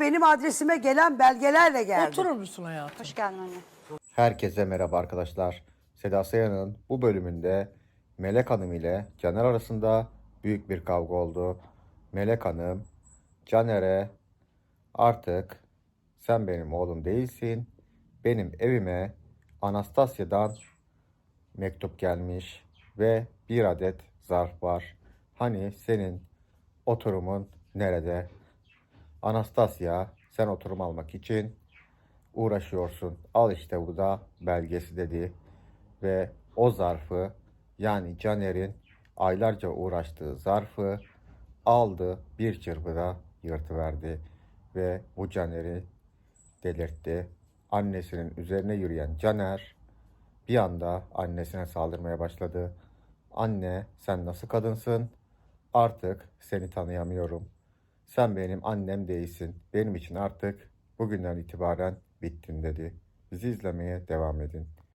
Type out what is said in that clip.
Benim adresime gelen belgelerle geldi. Oturur musun hayatım? Hoş geldin anne. Herkese merhaba arkadaşlar. Seda Sayan'ın bu bölümünde Melek Hanım ile Caner arasında büyük bir kavga oldu. Melek Hanım Caner'e artık sen benim oğlum değilsin. Benim evime Anastasya'dan mektup gelmiş ve bir adet zarf var. Hani senin oturumun nerede? Anastasya sen oturum almak için uğraşıyorsun. Al işte bu da belgesi dedi. Ve o zarfı yani Caner'in aylarca uğraştığı zarfı aldı bir çırpıda yırtıverdi. Ve bu Caner'i delirtti. Annesinin üzerine yürüyen Caner bir anda annesine saldırmaya başladı. Anne sen nasıl kadınsın? Artık seni tanıyamıyorum. Sen benim annem değilsin. Benim için artık bugünden itibaren bittin dedi. Bizi izlemeye devam edin.